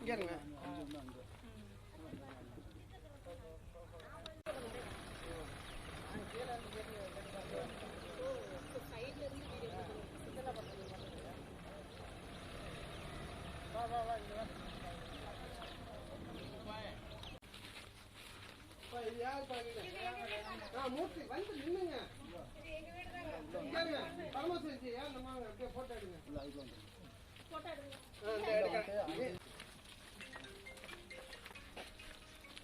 இங்க வா அப்பா, இது யாருப்பா இது? ஆ, மூர்த்தி, வந்து நின்னுங்க.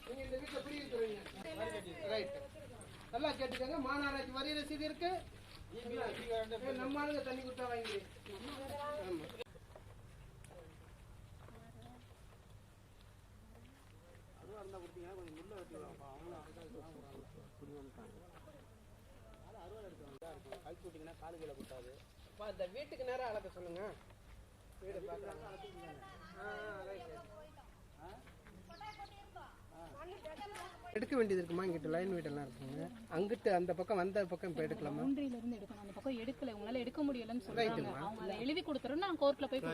நீங்க இந்த வீட்டுல குடியிருக்கிறீங்க. Right. நல்லா கேட்டுக்கங்க. மாநகராட்சி வரி ரசீது இருக்கு. நம்ம ஆளுங்க தண்ணி கொடுத்தா வாங்கி ஆமா. அதுவும் இருந்தா கொடுத்தீங்கன்னா கொஞ்சம் முள்ள அவங்களும் அறுவடை எடுக்கணும் கழிச்சு விட்டீங்கன்னா காலு கீழே அப்பா இந்த வீட்டுக்கு நேரம் அளக்க சொல்லுங்க. வீடு பார்க்குறாங்க எடுக்க வேண்டியது இருக்குமா? இங்கிட்ட லைன் வீடெல்லாம் இருக்குங்க. அங்கிட்டு அந்த பக்கம் வந்த பக்கம் இப்போ எடுக்கலாமா? இருந்து எடுக்கணும். அந்த பக்கம் எடுக்கல. உங்களால எடுக்க முடியலன்னு சொல்றாங்க. அவங்க அதை எழுதி கொடுத்துரும் நான் கோர்ட்ல போய்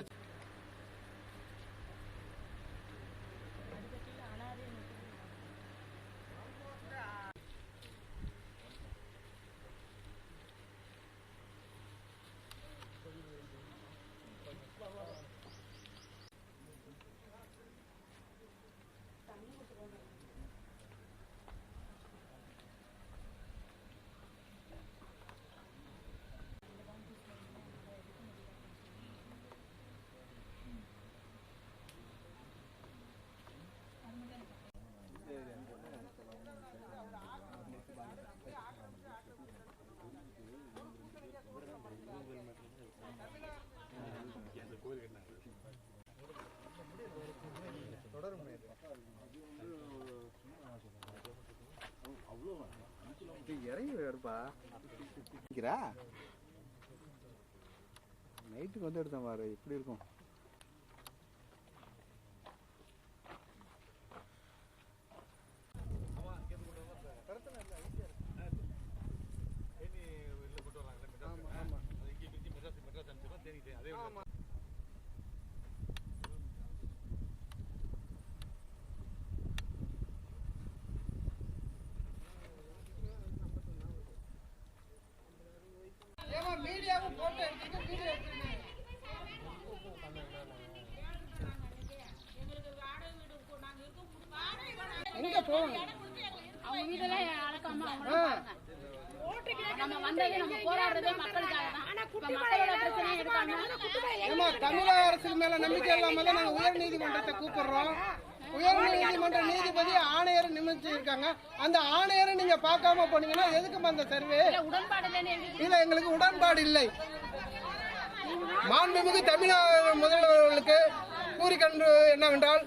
இறங்கி வேறுப்பா நைட்டுக்கு வந்து எடுத்தேன் பாரு எப்படி இருக்கும்? மீடியாவும் போட்டோ எடுத்துங்க வீடியோ எடுத்துங்க எங்க போவாங்க அவங்க வீடெல்லாம் அளக்காம அவங்க நம்ம வந்தது நம்ம போராடுறதே மக்களுக்காக தான். மக்களோட எடுக்காம தமிழக அரசு மேல நம்பிக்கை இல்லாம தான் நாங்க உயர் நீதிமன்றத்தை கூப்பிடுறோம். உயர் நீதிமன்ற நீதிபதி ஆணையர் நியமிச்சு இருக்காங்க அந்த ஆணையரை நீங்க பார்க்காம போனீங்கன்னா எதுக்குமா அந்த சர்வே? இல்ல எங்களுக்கு உடன்பாடு இல்லை. மாண்புமிகு தமிழக முதல்வர்களுக்கு கூறிக்கொண்டு என்னவென்றால்